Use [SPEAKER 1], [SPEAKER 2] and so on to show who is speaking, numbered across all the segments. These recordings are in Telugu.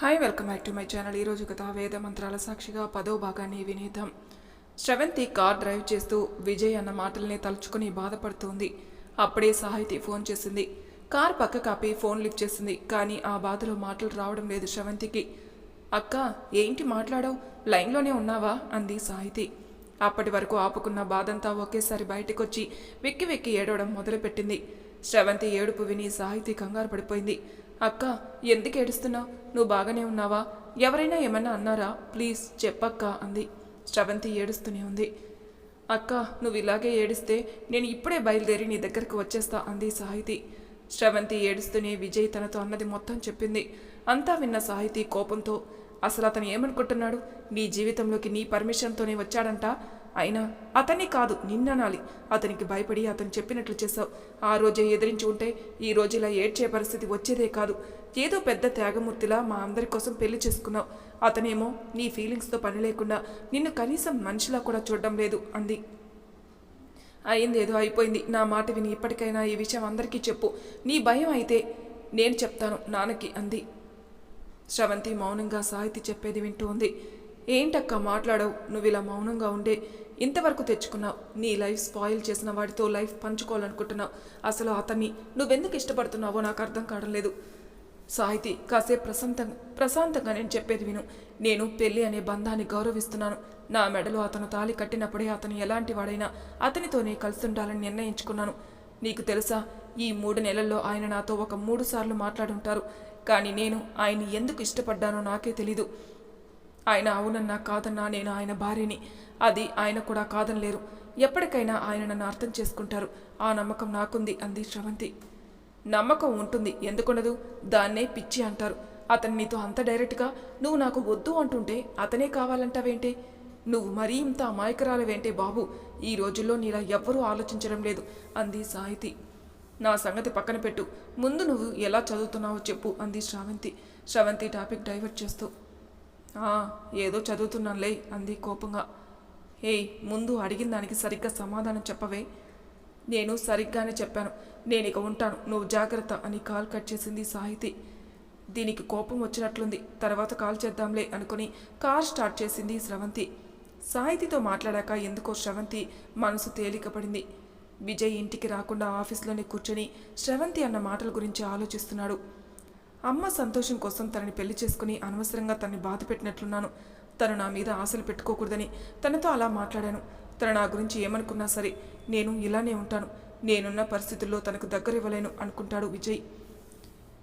[SPEAKER 1] Hi welcome back to my channel ఈరోజు కథ వేద మంత్రాల సాక్షిగా పదో భాగాన్ని వినేద్దాం. శ్రవంతి కార్ డ్రైవ్ చేస్తూ విజయ్ అన్న మాటల్ని తలుచుకుని బాధపడుతోంది. అప్పుడే సాహితి ఫోన్ చేసింది. కార్ పక్క కాపి ఫోన్ లిఫ్ట్ చేసింది కానీ ఆ బాధలో మాటలు రావడం లేదు శ్రవంతికి. అక్క ఏంటి మాట్లాడవు? లైన్లోనే ఉన్నావా? అంది సాహితి. అప్పటి వరకు ఆపుకున్న బాధంతా ఒకేసారి బయటకొచ్చి వెక్కి వెక్కి ఏడవడం మొదలుపెట్టింది. శ్రవంతి ఏడుపు విని సాహితి కంగారు పడిపోయింది. అక్క ఎందుకు ఏడుస్తున్నావు? నువ్వు బాగానే ఉన్నావా? ఎవరైనా ఏమన్నా అన్నారా? ప్లీజ్ చెప్పక్క అంది. శ్రవంతి ఏడుస్తూనే ఉంది. అక్క నువ్వు ఇలాగే ఏడిస్తే నేను ఇప్పుడే బయలుదేరి నీ దగ్గరకు వచ్చేస్తా అంది సాహితి. శ్రవంతి ఏడుస్తూనే విజయ్ తనతో అన్నది మొత్తం చెప్పింది. అంతా విన్న సాహితి కోపంతో అసలు అతను ఏమనుకుంటున్నాడు? నీ జీవితంలోకి నీ పర్మిషన్తోనే వచ్చాడంట. అయినా అతన్ని కాదు నిన్ననాలి. అతనికి భయపడి అతను చెప్పినట్లు చేశావు. ఆ రోజే ఎదిరించి ఉంటే ఈ రోజు ఇలా ఏడ్చే పరిస్థితి వచ్చేదే కాదు. ఏదో పెద్ద త్యాగమూర్తిలా మా అందరి కోసం పెళ్ళి చేసుకున్నావు. అతనేమో నీ ఫీలింగ్స్తో పని లేకుండా నిన్ను కనీసం మనిషిలా కూడా చూడడం లేదు అంది. అయింది ఏదో అయిపోయింది. నా మాట విని ఇప్పటికైనా ఈ విషయం అందరికీ చెప్పు. నీ భయం అయితే నేను చెప్తాను నాన్నకి అంది. శ్రవంతి మౌనంగా సాహితి చెప్పేది వింటూ ఉంది. ఏంటక్క మాట్లాడవు? నువ్వు ఇలా మౌనంగా ఉండే. ఇంతవరకు తెచ్చుకున్నావు. నీ లైఫ్ స్పాయిల్ చేసిన వాడితో లైఫ్ పంచుకోవాలనుకుంటున్నావు. అసలు అతన్ని నువ్వెందుకు ఇష్టపడుతున్నావో నాకు అర్థం కావడం లేదు. సాహితి కాసేపు ప్రశాంతంగా ప్రశాంతంగా నేను చెప్పేది విను. నేను పెళ్ళి అనే బంధాన్ని గౌరవిస్తున్నాను. నా మెడలో అతను తాళి కట్టినప్పుడే అతను ఎలాంటి వాడైనా అతనితోనే కలిసి ఉండాలని నిర్ణయించుకున్నాను. నీకు తెలుసా ఈ మూడు నెలల్లో ఆయన నాతో ఒక మూడు సార్లు మాట్లాడుంటారు. కానీ నేను ఆయన్ని ఎందుకు ఇష్టపడ్డానో నాకే తెలీదు. ఆయన అవునన్నా కాదన్నా నేను ఆయన భార్యని. అది ఆయన కూడా కాదనలేరు. ఎప్పటికైనా ఆయన నన్ను అర్థం చేసుకుంటారు. ఆ నమ్మకం నాకుంది అంది శ్రవంతి. నమ్మకం ఉంటుంది. ఎందుకుండదు దాన్నే పిచ్చి అంటారు. అతను నీతో అంత డైరెక్ట్గా నువ్వు నాకు వద్దు అంటుంటే అతనే కావాలంటావేంటి? నువ్వు మరీ ఇంత అమాయకురాలవేంటే బాబు? ఈ రోజుల్లో నీలా ఎవ్వరూ ఆలోచించడం లేదు అంది సాహితి. నా సంగతి పక్కన పెట్టు. ముందు నువ్వు ఎలా చదువుతున్నావో చెప్పు అంది శ్రావంతి. శ్రవంతి టాపిక్ డైవర్ట్ చేస్తూ ఏదో చదువుతున్నానులే అంది కోపంగా. ఏయ్ ముందు అడిగిన దానికి సరిగ్గా సమాధానం చెప్పవే. నేను సరిగ్గానే చెప్పాను. నేను ఇక ఉంటాను. నువ్వు జాగ్రత్త అని కాల్ కట్ చేసింది సాహితి. దీనికి కోపం వచ్చినట్లుంది. తర్వాత కాల్ చేద్దాంలే అనుకుని కార్ స్టార్ట్ చేసింది స్రవంతి. సాహితితో మాట్లాడాక ఎందుకో స్రవంతి మనసు తేలికపడింది. విజయ్ ఇంటికి రాకుండా ఆఫీస్లోనే కూర్చొని స్రవంతి అన్న మాటల గురించి ఆలోచిస్తున్నాడు. అమ్మ సంతోషం కోసం తనని పెళ్ళి చేసుకుని అనవసరంగా తనని బాధ పెట్టినట్లున్నాను. తను నా మీద ఆశలు పెట్టుకోకూడదని తనతో అలా మాట్లాడాను. తను నా గురించి ఏమనుకున్నా సరే నేను ఇలానే ఉంటాను. నేనున్న పరిస్థితుల్లో తనకు దగ్గర ఇవ్వలేను అనుకుంటాడు విజయ్.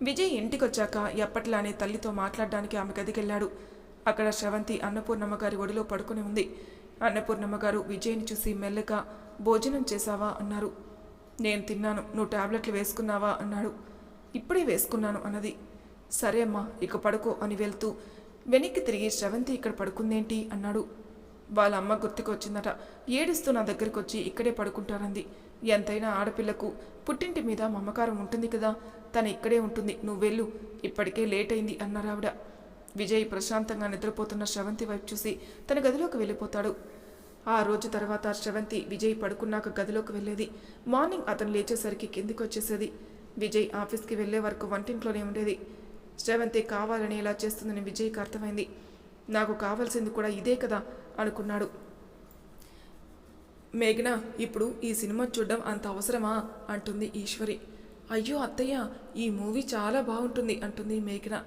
[SPEAKER 1] విజయ్ ఇంటికొచ్చాక ఎప్పట్లానే తల్లితో మాట్లాడడానికి ఆమె గదికెళ్ళాడు. అక్కడ శ్రవంతి అన్నపూర్ణమ్మ గారి ఒడిలో పడుకుని ఉంది. అన్నపూర్ణమ్మ గారు విజయ్ని చూసి మెల్లగా భోజనం చేశావా? అన్నారు. నేను తిన్నాను. నువ్వు టాబ్లెట్లు వేసుకున్నావా? అన్నాడు. ఇప్పుడే వేసుకున్నాను అన్నది. సరే అమ్మా ఇక పడుకో అని వెళ్తూ వెనక్కి తిరిగి శ్రవంతి ఇక్కడ పడుకుందేంటి అన్నాడు. వాళ్ళ అమ్మ గుర్తుకొచ్చిందట. ఏడుస్తూ నా దగ్గరికి వచ్చి ఇక్కడే పడుకుంటానంది. ఎంతైనా ఆడపిల్లకు పుట్టింటి మీద మమకారం ఉంటుంది కదా. తను ఇక్కడే ఉంటుంది నువ్వు వెళ్ళు. ఇప్పటికే లేట్ అయింది అన్నారు ఆవిడ. విజయ్ ప్రశాంతంగా నిద్రపోతున్న శ్రవంతి వైపు చూసి తన గదిలోకి వెళ్ళిపోతాడు. ఆ రోజు తర్వాత శ్రవంతి విజయ్ పడుకున్నాక గదిలోకి వెళ్ళేది. మార్నింగ్ అతను లేచేసరికి కిందికి వచ్చేసేది విజయ్ ఆఫీస్కి వెళ్ళే వరకు వంటింట్లోనే ఉండేది. శ్రవంతి కావాలని ఇలా చేస్తుందని విజయ్కి అర్థమైంది. నాకు కావాల్సింది కూడా ఇదే కదా అనుకున్నాడు. మేఘన ఇప్పుడు ఈ సినిమా చూడడం అంత అవసరమా? అంటుంది ఈశ్వరి. అయ్యో అత్తయ్య ఈ మూవీ చాలా బాగుంటుంది అంటుంది మేఘన.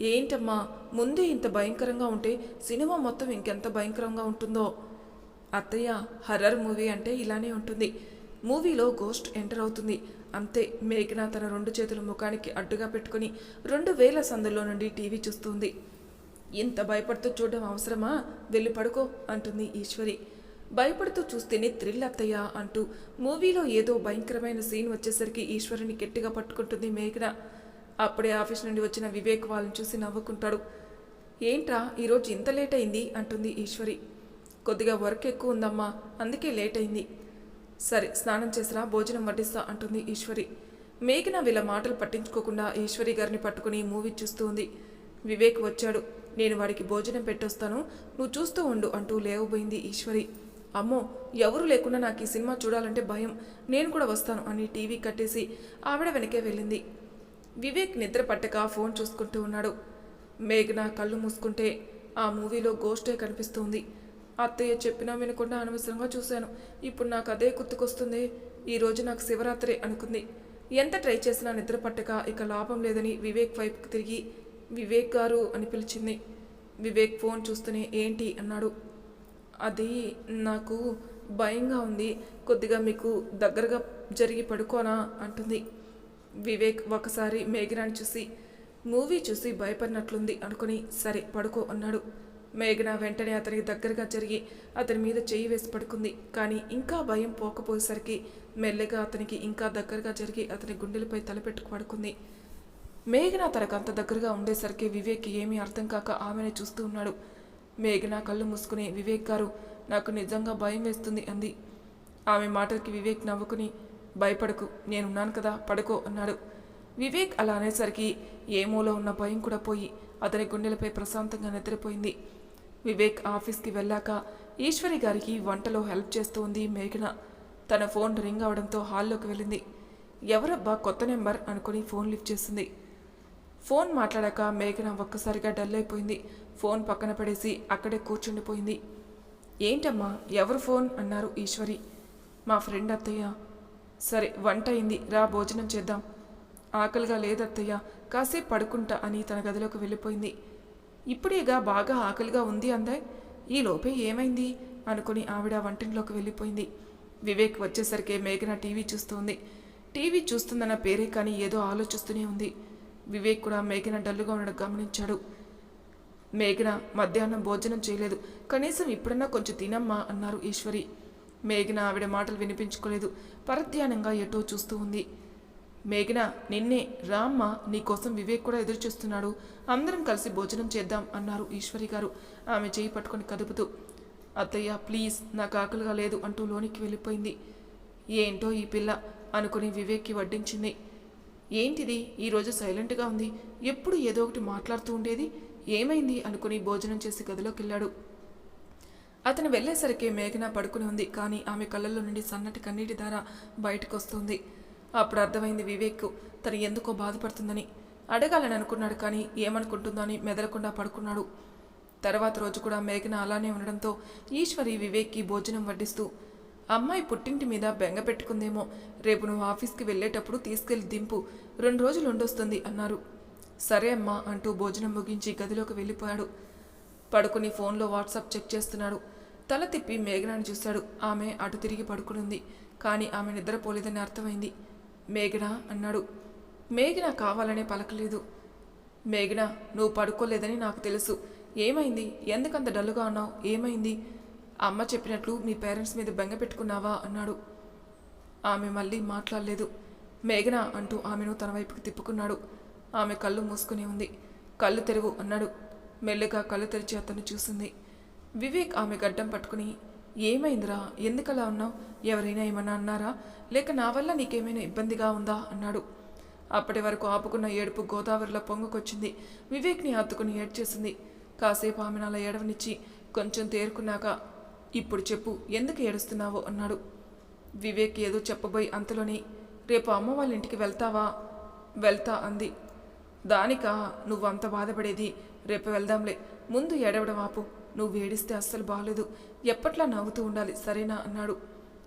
[SPEAKER 1] ఏంటమ్మా ముందే ఇంత భయంకరంగా ఉంటే సినిమా మొత్తం ఇంకెంత భయంకరంగా ఉంటుందో? అత్తయ్య హర్రర్ మూవీ అంటే ఇలానే ఉంటుంది. మూవీలో గోస్ట్ ఎంటర్ అవుతుంది. అంతే మేఘన తన రెండు చేతుల ముఖానికి అడ్డుగా పెట్టుకుని రెండు వేల సందుల్లో నుండి టీవీ చూస్తుంది. ఇంత భయపడుతూ చూడడం అవసరమా? వెళ్ళి పడుకో అంటుంది ఈశ్వరి. భయపడుతూ చూస్తేనే థ్రిల్ అత్తయ్యా అంటూ మూవీలో ఏదో భయంకరమైన సీన్ వచ్చేసరికి ఈశ్వరిని గట్టిగా పట్టుకుంటుంది మేఘన. అప్పుడే ఆఫీస్ నుండి వచ్చిన వివేక్ వాళ్ళని చూసి నవ్వుకుంటాడు. ఏంట్రా ఈరోజు ఇంత లేట్ అయింది అంటుంది ఈశ్వరి. కొద్దిగా వర్క్ ఎక్కువ ఉందమ్మా అందుకే లేట్ అయింది. సరే స్నానం చేసిరా భోజనం వడ్డిస్తా అంటుంది ఈశ్వరి. మేఘన వీళ్ళ మాటలు పట్టించుకోకుండా ఈశ్వరి గారిని పట్టుకుని మూవీ చూస్తూ ఉంది. వివేక్ వచ్చాడు. నేను వాడికి భోజనం పెట్టొస్తాను. నువ్వు చూస్తూ ఉండు అంటూ లేవబోయింది ఈశ్వరి. అమ్మో ఎవరు లేకుండా నాకు ఈ సినిమా చూడాలంటే భయం. నేను కూడా వస్తాను అని టీవీ కట్టేసి ఆవిడ వెనకే వెళ్ళింది. వివేక్ నిద్ర పట్టక ఫోన్ చూసుకుంటూ ఉన్నాడు. మేఘన కళ్ళు మూసుకుంటే ఆ మూవీలో గోస్టే కనిపిస్తుంది. అత్తయ్య చెప్పినా వినకుండా అనవసరంగా చూశాను. ఇప్పుడు నాకు అదే గుర్తుకొస్తుంది. ఈరోజు నాకు శివరాత్రి అనుకుంది. ఎంత ట్రై చేసినా నిద్ర పట్టక ఇక లాభం లేదని వివేక్ వైపుకి తిరిగి వివేక్ గారు అని పిలిచింది. వివేక్ ఫోన్ చూస్తూనే ఏంటి? అన్నాడు. అది నాకు భయంగా ఉంది. కొద్దిగా మీకు దగ్గరగా జరిగి పడుకోనా? అంటుంది. వివేక్ ఒకసారి మేఘనాన్ని చూసి మూవీ చూసి భయపడినట్లుంది అనుకుని సరే పడుకో అన్నాడు. మేఘన వెంటనే అతనికి దగ్గరగా జరిగి అతని మీద చెయ్యి వేసి పడుకుంది. కానీ ఇంకా భయం పోకపోయేసరికి మెల్లగా అతనికి ఇంకా దగ్గరగా జరిగి అతని గుండెలపై తలపెట్టుకు పడుకుంది. మేఘన తనకు అంత దగ్గరగా ఉండేసరికి వివేక్ ఏమీ అర్థం కాక ఆమెనే చూస్తూ ఉన్నాడు. మేఘన కళ్ళు మూసుకుని వివేక్ గారు నాకు నిజంగా భయం వేస్తుంది అంది. ఆమె మాటలకి వివేక్ నవ్వుకుని భయపడకు నేనున్నాను కదా పడుకో అన్నాడు. వివేక్ అలా అనేసరికి ఏమోలో ఉన్న భయం కూడా పోయి అతని గుండెలపై ప్రశాంతంగా నిద్రపోయింది. వివేక్ ఆఫీస్కి వెళ్ళాక ఈశ్వరి గారికి వంటలో హెల్ప్ చేస్తూ ఉంది మేఘన. తన ఫోన్ రింగ్ అవడంతో హాల్లోకి వెళ్ళింది. ఎవరబ్బా కొత్త నెంబర్ అనుకుని ఫోన్ లిఫ్ట్ చేసింది. ఫోన్ మాట్లాడాక మేఘన ఒక్కసారిగా డల్ అయిపోయింది. ఫోన్ పక్కన పడేసి అక్కడే కూర్చుండిపోయింది. ఏంటమ్మా ఎవరు ఫోన్? అన్నారు ఈశ్వరి. మా ఫ్రెండ్ అత్తయ్య. సరే వంట అయింది. రా భోజనం చేద్దాం. ఆకలిగా లేదత్తయ్య కాసేపు పడుకుంటా అని తన గదిలోకి వెళ్ళిపోయింది. ఇప్పుడేగా బాగా ఆకలిగా ఉంది అందాయ్. ఈ లోపే ఏమైంది? అనుకుని ఆవిడ వంటింట్లోకి వెళ్ళిపోయింది. వివేక్ వచ్చేసరికి మేఘన టీవీ చూస్తుంది. టీవీ చూస్తుందన్న పేరే కానీ ఏదో ఆలోచిస్తూనే ఉంది. వివేక్ కూడా మేఘన డల్లుగా ఉండడం గమనించాడు. మేఘన మధ్యాహ్నం భోజనం చేయలేదు. కనీసం ఇప్పుడన్నా కొంచెం తినమ్మా అన్నారు ఈశ్వరి. మేఘన ఆవిడ మాటలు వినిపించుకోలేదు. పరధ్యానంగా ఎటో చూస్తూ ఉంది. మేఘన నిన్నే రామ్మ నీకోసం వివేక్ కూడా ఎదురు చూస్తున్నాడు అందరం కలిసి భోజనం చేద్దాం అన్నారు ఈశ్వరి గారు. ఆమె చేయి పట్టుకొని కదుపుతూ అత్తయ్య ప్లీజ్ నాకు ఆకలిగా లేదు అంటూ లోనికి వెళ్ళిపోయింది. ఏంటో ఈ పిల్ల అనుకుని వివేక్కి వడ్డించింది. ఏంటిది? ఈరోజు సైలెంట్గా ఉంది. ఎప్పుడు ఏదో ఒకటి మాట్లాడుతూ ఉండేది. ఏమైంది? అనుకుని భోజనం చేసి గదిలోకి వెళ్ళాడు అతను వెళ్ళేసరికి మేఘన పడుకుని ఉంది కానీ ఆమె కళ్ళల్లో నుండి సన్నటి కన్నీటి ధార బయటకు వస్తుంది అప్పుడు అర్థమైంది వివేక్ తను ఎందుకో బాధపడుతుందని. అడగాలని అనుకున్నాడు కానీ ఏమనుకుంటుందో అని మెదలకుండా పడుకున్నాడు. తర్వాత రోజు కూడా మేఘన అలానే ఉండడంతో ఈశ్వరి వివేక్కి భోజనం వడ్డిస్తూ అమ్మాయి పుట్టింటి మీద బెంగ పెట్టుకుందేమో రేపు నువ్వు ఆఫీస్కి వెళ్ళేటప్పుడు తీసుకెళ్ళి దింపు రెండు రోజులు ఉండొస్తుంది అన్నారు. సరే అమ్మా అంటూ భోజనం ముగించి గదిలోకి వెళ్ళిపోయాడు. పడుకుని ఫోన్లో వాట్సాప్ చెక్ చేస్తున్నాడు. తల తిప్పి మేఘనాన్ని చూశాడు. ఆమె అటు తిరిగి పడుకునుంది. కానీ ఆమె నిద్రపోలేదని అర్థమైంది. మేఘన అన్నాడు. మేఘన కావాలనే పలకలేదు. మేఘన నువ్వు పడుకోలేదని నాకు తెలుసు. ఏమైంది? ఎందుకంత డల్లుగా అన్నావు? ఏమైంది? అమ్మ చెప్పినట్లు మీ పేరెంట్స్ మీద బెంగ పెట్టుకున్నావా? అన్నాడు. ఆమె మళ్ళీ మాట్లాడలేదు. మేఘన అంటూ ఆమెను తన వైపుకి తిప్పుకున్నాడు. ఆమె కళ్ళు మూసుకుని ఉంది. కళ్ళు తెరువు అన్నాడు. మెల్లగా కళ్ళు తెరిచి అతను చూసింది. వివేక్ ఆమె గడ్డం పట్టుకుని ఏమైందిరా? ఎందుకలా ఉన్నావు? ఎవరైనా ఏమన్నా అన్నారా? లేక నా వల్ల నీకేమైనా ఇబ్బందిగా ఉందా? అన్నాడు. అప్పటి వరకు ఆపుకున్న ఏడుపు గోదావరిలో పొంగుకొచ్చింది. వివేక్ని హత్తుకుని ఏడ్చేసింది. కాసేపు ఆమెను అలా ఏడవనిచ్చి కొంచెం తేరుకున్నాక ఇప్పుడు చెప్పు ఎందుకు ఏడుస్తున్నావో? అన్నాడు. వివేక్ ఏదో చెప్పబోయి అంతలోని రేపు అమ్మ వాళ్ళ ఇంటికి వెళ్తావా? వెళ్తా అంది. దానికా? నువ్వు అంత బాధపడేది? రేపు వెళ్దాంలే. ముందు ఏడవడం ఆపు. నువ్వు ఏడిస్తే అస్సలు బాగలేదు ఎప్పట్లా నవ్వుతూ ఉండాలి. సరేనా? అన్నాడు.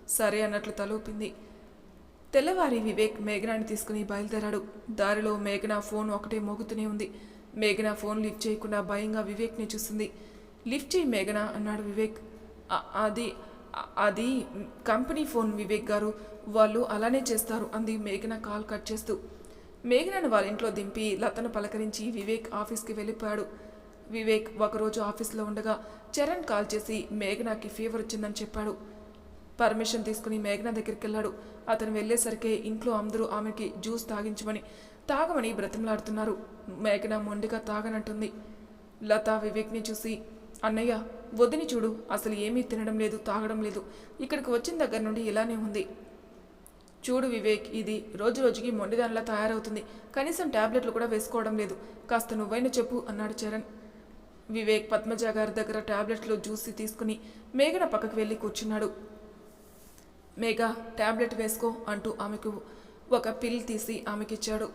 [SPEAKER 1] సరే అన్నట్లు తలూపింది. తెల్లవారి వివేక్ మేఘనాని తీసుకుని బయలుదేరాడు. దారిలో మేఘన ఫోన్ ఒకటే మోగుతూనే ఉంది. మేఘన ఫోన్ లిఫ్ట్ చేయకుండా భయంగా వివేక్ని చూసింది లిఫ్ట్ చేయి మేఘన అన్నాడు వివేక్. అది అది కంపెనీ ఫోన్ వివేక్ గారు. వాళ్ళు అలానే చేస్తారు అంది మేఘన కాల్ కట్ చేస్తూ. మేఘనను వాళ్ళ ఇంట్లో దింపి లతను పలకరించి వివేక్ ఆఫీస్కి వెళ్ళిపోయాడు. వివేక్ ఒకరోజు ఆఫీస్లో ఉండగా చరణ్ కాల్ చేసి మేఘనాకి ఫీవర్ వచ్చిందని చెప్పాడు. పర్మిషన్ తీసుకుని మేఘన దగ్గరికి వెళ్ళాడు అతను వెళ్ళేసరికి ఇంట్లో అందరూ ఆమెకి జ్యూస్ తాగించమని తాగమని బ్రతిమలాడుతున్నారు. మేఘన మొండిగా తాగనంటుంది. లత వివేక్ని చూసి అన్నయ్య వదిని చూడు. అసలు ఏమీ తినడం లేదు తాగడం లేదు. ఇక్కడికి వచ్చిన దగ్గర నుండి ఇలానే ఉంది. చూడు వివేక్ ఇది రోజు రోజుకి మొండిదానిలా తయారవుతుంది. కనీసం టాబ్లెట్లు కూడా వేసుకోవడం లేదు. కాస్త నువ్వైనా చెప్పు అన్నాడు చరణ్. వివేక్ పద్మజ గారి దగ్గర ట్యాబ్లెట్లో చూసి తీసుకుని మేఘన పక్కకు వెళ్ళి కూర్చున్నాడు. మేఘ టాబ్లెట్ వేసుకో అంటూ ఆమెకు ఒక పిల్ తీసి ఆమెకిచ్చాడు.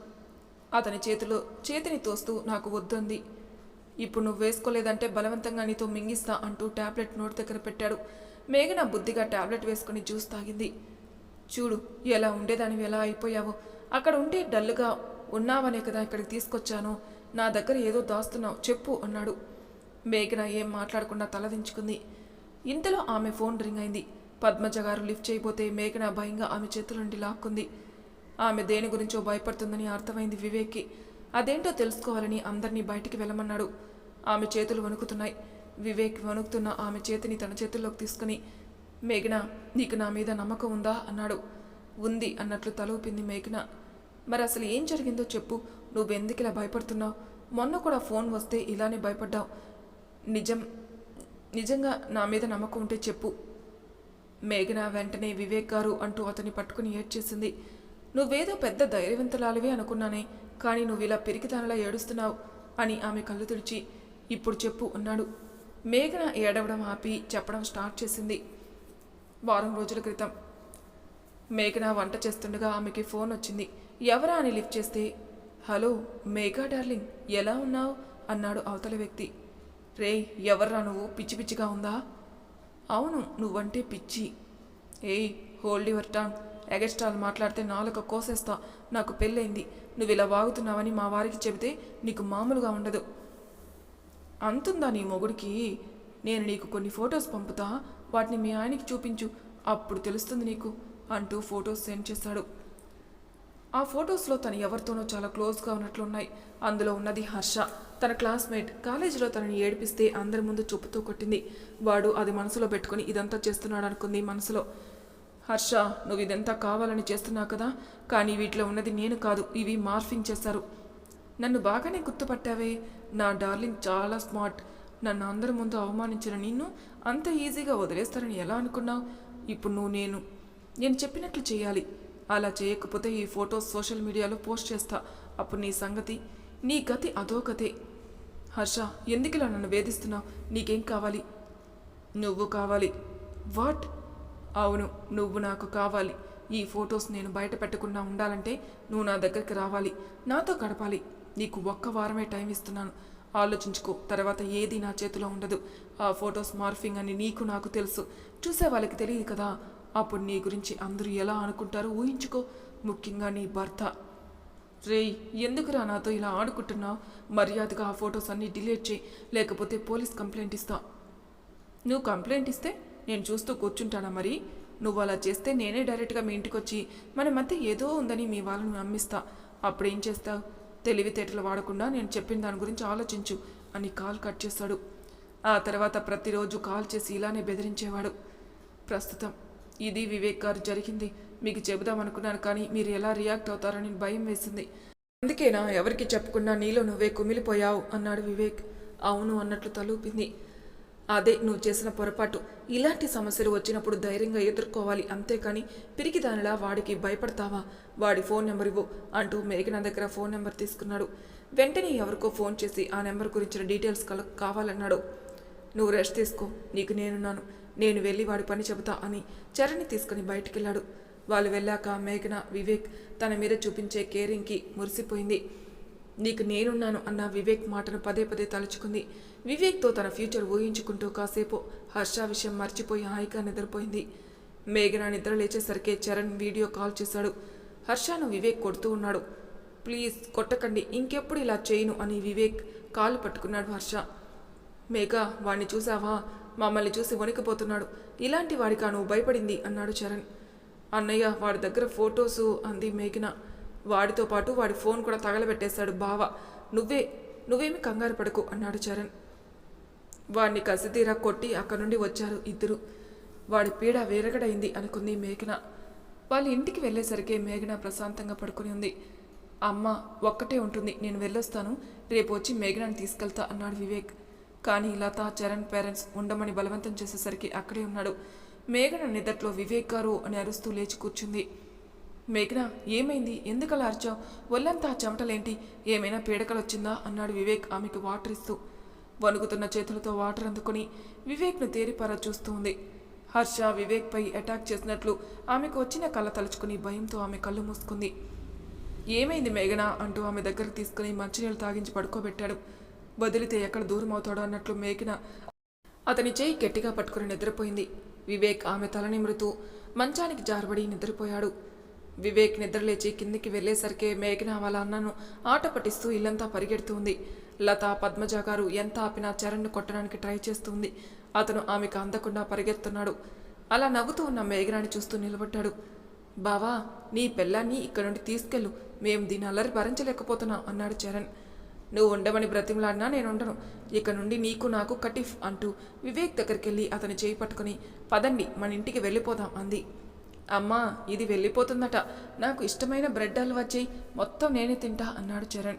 [SPEAKER 1] అతని చేతిలో చేతిని తోస్తూ నాకు వద్దంది. ఇప్పుడు నువ్వు వేసుకోలేదంటే బలవంతంగా నీతో మింగిస్తా అంటూ టాబ్లెట్ నోటి దగ్గర పెట్టాడు. మేఘన బుద్ధిగా టాబ్లెట్ వేసుకుని జ్యూస్ తాగింది. చూడు ఎలా ఉండేదానివి ఎలా అయిపోయావో. అక్కడ ఉంటే డల్లుగా ఉన్నావనే కదా ఇక్కడికి తీసుకొచ్చాను. నా దగ్గర ఏదో దాస్తున్నావు చెప్పు అన్నాడు. మేఘన ఏం మాట్లాడకుండా తలదించుకుంది ఇంతలో ఆమె ఫోన్ రింగ్ అయింది. పద్మజ గారు లిఫ్ట్ చేయబోతే మేఘన భయంగా ఆమె చేతుల నుండి లాక్కుంది. ఆమె దేని గురించో భయపడుతుందని అర్థమైంది వివేక్కి. అదేంటో తెలుసుకోవాలని అందరినీ బయటికి వెళ్ళమన్నాడు. ఆమె చేతులు వణుకుతున్నాయి. వివేక్ వణుకుతున్న ఆమె చేతిని తన చేతుల్లోకి తీసుకుని మేఘన నీకు నా మీద నమ్మకం ఉందా? అన్నాడు. ఉంది అన్నట్లు తలూపింది మేఘన. మరి అసలు ఏం జరిగిందో చెప్పు. నువ్వెందుకు ఇలా భయపడుతున్నావు? మొన్న కూడా ఫోన్ వస్తే ఇలానే భయపడ్డావు. నిజం నిజంగా నా మీద నమ్మకం ఉంటే చెప్పు. మేఘన వెంటనే వివేక్ గారు అంటూ అతన్ని పట్టుకుని ఏడ్చేసింది. నువ్వేదో పెద్ద ధైర్యవంతులాలివే అనుకున్నానే కానీ నువ్వు ఇలా పిరికిదానిలా ఏడుస్తున్నావు అని ఆమె కళ్ళు తుడిచి ఇప్పుడు చెప్పు అన్నాడు. మేఘన ఏడవడం ఆపి చెప్పడం స్టార్ట్ చేసింది. వారం రోజుల క్రితం మేఘన వంట చేస్తుండగా ఆమెకి ఫోన్ వచ్చింది. ఎవరా అని లిఫ్ట్ చేస్తే హలో మేఘా డార్లింగ్ ఎలా ఉన్నావు? అన్నాడు అవతల వ్యక్తి. రే ఎవర్రా నువ్వు? పిచ్చి పిచ్చిగా ఉందా? అవును నువ్వంటే పిచ్చి. ఏయ్ హోల్డ్ యువర్ టాన్ ఎగస్ట్రాల్ మాట్లాడితే నాలుక కోసేస్తా. నాకు పెళ్ళైంది నువ్వు ఇలా వాగుతున్నావని మా వారికి చెబితే నీకు మామూలుగా ఉండదు. అంతుందా నీ మొగుడికి? నేను నీకు కొన్ని ఫొటోస్ పంపుతా. వాటిని మీ ఆయనకి చూపించు. అప్పుడు తెలుస్తుంది నీకు అంటూ ఫొటోస్ సెండ్ చేశాడు ఆ ఫొటోస్లో తను ఎవరితోనో చాలా క్లోజ్గా ఉన్నట్లున్నాయి. అందులో ఉన్నది హర్ష. తన క్లాస్మేట్ కాలేజీలో తనని ఏడిపిస్తే అందరి ముందు చూపుతూ కొట్టింది. వాడు అది మనసులో పెట్టుకుని ఇదంతా చేస్తున్నాడు అనుకుంది మనసులో. హర్ష నువ్వు ఇదంతా కావాలని చేస్తున్నావు కదా కానీ వీటిలో ఉన్నది నేను కాదు ఇవి మార్ఫింగ్ చేశారు. నన్ను బాగానే గుర్తుపట్టావే. నా డార్లింగ్ చాలా స్మార్ట్. నన్ను అందరి ముందు అవమానించిన నిన్ను అంత ఈజీగా వదిలేస్తారని ఎలా అనుకున్నావు? ఇప్పుడు నువ్వు నేను. నేను చెప్పినట్లు చేయాలి. అలా చేయకపోతే ఈ ఫొటోస్ సోషల్ మీడియాలో పోస్ట్ చేస్తా. అప్పుడు నీ సంగతి నీ గతి అదో గతే. హర్ష ఎందుకిలా నన్ను వేధిస్తున్నావు? నీకేం కావాలి? నువ్వు కావాలి. వాట్? అవును నువ్వు నాకు కావాలి. ఈ ఫొటోస్ నేను బయట పెట్టకుండా ఉండాలంటే నువ్వు నా దగ్గరికి రావాలి. నాతో గడపాలి. నీకు ఒక్క వారమే టైం ఇస్తున్నాను. ఆలోచించుకో తర్వాత ఏది నా చేతిలో ఉండదు. ఆ ఫొటోస్ మార్ఫింగ్ అని నీకు నాకు తెలుసు. చూసే వాళ్ళకి తెలియదు కదా. అప్పుడు నీ గురించి అందరూ ఎలా అనుకుంటారో ఊహించుకో. ముఖ్యంగా నీ భర్త. రేయ్ ఎందుకురా నాతో ఇలా ఆడుకుంటున్నావు? మర్యాదగా ఆ ఫొటోస్ అన్నీ డిలీట్ చేయి. లేకపోతే పోలీస్ కంప్లైంట్ ఇస్తా. నువ్వు కంప్లైంట్ ఇస్తే నేను చూస్తూ కూర్చుంటానా మరి? నువ్వు అలా చేస్తే నేనే డైరెక్ట్గా మీ ఇంటికి వచ్చి మన మధ్య ఏదో ఉందని మీ వాళ్ళని నమ్మిస్తా. అప్పుడేం చేస్తావు? తెలివితేటలు వాడకుండా నేను చెప్పిన దాని గురించి ఆలోచించు అని కాల్ కట్ చేశాడు ఆ తర్వాత ప్రతిరోజు కాల్ చేసి ఇలానే బెదిరించేవాడు. ప్రస్తుతం ఇది వివేక్ గారు జరిగింది. మీకు చెబుదామనుకున్నాను కానీ మీరు ఎలా రియాక్ట్ అవుతారని భయం వేసింది. అందుకేనా ఎవరికి చెప్పకుండా నీలో నువ్వే కుమిలిపోయావు అన్నాడు వివేక్. అవును అన్నట్లు తలూపింది. అదే నువ్వు చేసిన పొరపాటు. ఇలాంటి సమస్యలు వచ్చినప్పుడు ధైర్యంగా ఎదుర్కోవాలి అంతేకాని పిరికి దానిలా వాడికి భయపడతావా? వాడి ఫోన్ నెంబర్ ఇవ్వు అంటూ మేఘన దగ్గర ఫోన్ నెంబర్ తీసుకున్నాడు. వెంటనే ఎవరికో ఫోన్ చేసి ఆ నెంబర్ గురించిన డీటెయిల్స్ కల కావాలన్నాడు. నువ్వు రెస్ట్ తీసుకో. నీకు నేనున్నాను. నేను వెళ్ళి వాడి పని చెబుతా అని చరణ్ని తీసుకుని బయటికెళ్ళాడు. వాళ్ళు వెళ్ళాక మేఘన వివేక్ తన మీద చూపించే కేరింగ్కి మురిసిపోయింది. నీకు నేనున్నాను అన్న వివేక్ మాటను పదే పదే తలుచుకుంది. వివేక్తో తన ఫ్యూచర్ ఊహించుకుంటూ కాసేపు హర్ష విషయం మర్చిపోయి హాయిగా నిద్రపోయింది. మేఘన నిద్ర లేచేసరికి చరణ్ వీడియో కాల్ చేశాడు. హర్షను వివేక్ కొడుతూ ఉన్నాడు. ప్లీజ్ కొట్టకండి ఇంకెప్పుడు ఇలా చేయను అని వివేక్ కాలు పట్టుకున్నాడు హర్ష. మేఘ వాణ్ణి చూసావా? మమ్మల్ని చూసి వణికిపోతున్నాడు. ఇలాంటి వాడికా నువ్వు భయపడింది అన్నాడు చరణ్. అన్నయ్య వాడి దగ్గర ఫొటోసు అంది మేఘన. వాడితో పాటు వాడి ఫోన్ కూడా తగలబెట్టేశాడు బావ. నువ్వే నువ్వేమి కంగారు పడకు అన్నాడు చరణ్. వాడిని కసితీరా కొట్టి అక్కడి నుండి వచ్చారు ఇద్దరు. వాడి పీడ వేరగడైంది అనుకుంది మేఘన. వాళ్ళ ఇంటికి వెళ్ళేసరికి మేఘన ప్రశాంతంగా పడుకుని ఉంది. అమ్మ ఒక్కటే ఉంటుంది నేను వెళ్ళొస్తాను. రేపు వచ్చి మేఘనని తీసుకెళ్తా అన్నాడు వివేక్. కానీ లత చరణ్ పేరెంట్స్ ఉండమని బలవంతం చేసేసరికి అక్కడే ఉన్నాడు. మేఘన నిద్దట్లో వివేక్ గారు అని అరుస్తూ లేచి కూర్చుంది. మేఘన ఏమైంది? ఎందుకలా అరిచావు? ఒళ్ళంతా చెమటలేంటి? ఏమైనా పీడకలు వచ్చిందా అన్నాడు వివేక్ ఆమెకు వాటర్ ఇస్తూ. వణుకుతున్న చేతులతో వాటర్ అందుకుని వివేక్ను తేరిపారా చూస్తూ ఉంది. హర్ష వివేక్పై అటాక్ చేసినట్లు ఆమెకు వచ్చిన కళ్ళ తలుచుకుని భయంతో ఆమె కళ్ళు మూసుకుంది. ఏమైంది మేఘన? అంటూ ఆమె దగ్గరకు తీసుకుని మంచినీళ్ళు తాగించి పడుకోబెట్టాడు. వదిలితే ఎక్కడ దూరం అవుతాడో అన్నట్లు మేకిన అతని చేయి గట్టిగా పట్టుకుని నిద్రపోయింది. వివేక్ ఆమె తల నిమురుతూ మంచానికి జారబడి నిద్రపోయాడు. వివేక్ నిద్రలేచి కిందికి వెళ్ళేసరికే మేఘన వాళ్ళ అన్నను ఆట పట్టిస్తూ ఇల్లంతా పరిగెడుతుంది. లత పద్మజ గారు ఎంత ఆపినా చరణ్ను కొట్టడానికి ట్రై చేస్తుంది. అతను ఆమెకు అందకుండా పరిగెత్తున్నాడు అలా నవ్వుతూ ఉన్న మేఘనాన్ని చూస్తూ నిలబడ్డాడు. బావా నీ పెళ్ళాన్ని ఇక్కడ నుండి తీసుకెళ్ళు. మేము దీని అల్లరి భరించలేకపోతున్నాం అన్నాడు చరణ్. నువ్వు ఉండమని బ్రతిమలాడినా నేను ఉండను. ఇక నుండి నీకు నాకు కటిఫ్ అంటూ వివేక్ దగ్గరికి వెళ్ళి అతని చేయి పట్టుకుని పదండి మన ఇంటికి వెళ్ళిపోదాం అంది. అమ్మా ఇది వెళ్ళిపోతుందట. నాకు ఇష్టమైన బ్రెడ్ హల్వా చేయి. మొత్తం నేనే తింటా అన్నాడు చరణ్.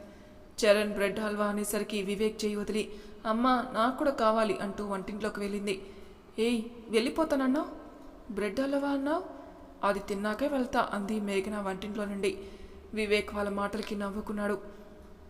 [SPEAKER 1] చరణ్ బ్రెడ్ హల్వా అనేసరికి వివేక్ చేయి వదిలి అమ్మా నాకు కూడా కావాలి అంటూ వంటింట్లోకి వెళ్ళింది. ఏయ్ వెళ్ళిపోతానన్నావు? బ్రెడ్ హల్వా అన్నావు? అది తిన్నాకే వెళ్తా అంది మేఘన వంటింట్లో నుండి. వివేక్ వాళ్ళ మాటలకి నవ్వుకున్నాడు.